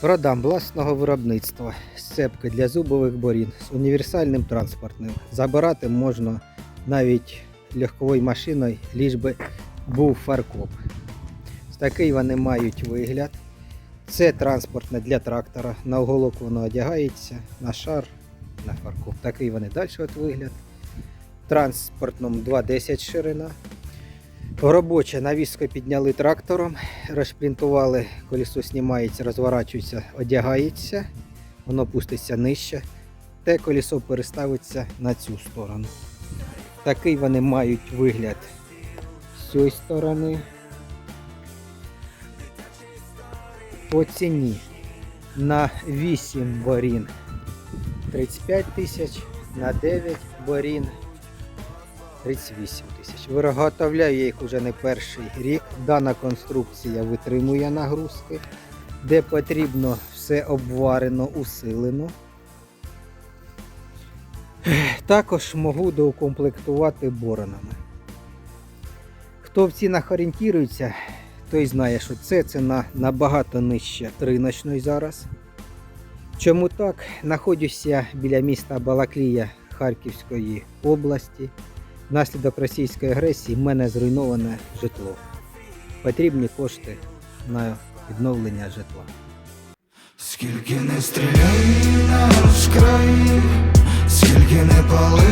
Продам власного виробництва сцепки для зубових борін з універсальним транспортним. Забирати можна навіть легковою машиною, ліж би був фаркоп. Такий вони мають вигляд. Це транспортне для трактора. На оголок воно одягається, на шар, на фаркоп. Такий вони далі от вигляд. Транспортному 2,10 ширина. Робоче навіску підняли трактором, розшплінтували, колесо знімається, розворачується, одягається, воно пуститься нижче, те колесо переставиться на цю сторону. Такий вони мають вигляд з цієї сторони. По ціні на 8 борін 35 тисяч, на 9 борін 38 тисяч. Виготовляю я їх уже не перший рік. Дана конструкція витримує нагрузки, де потрібно все обварено, усилено. Також можу доукомплектувати боронами. Хто в цінах орієнтується, той знає, що це ціна набагато нижча риночної зараз. Чому так? Знаходжуся біля міста Балаклія Харківської області. Внаслідок російської агресії в мене зруйноване житло. Потрібні кошти на відновлення житла. Скільки не стріляй наш край, скільки не пали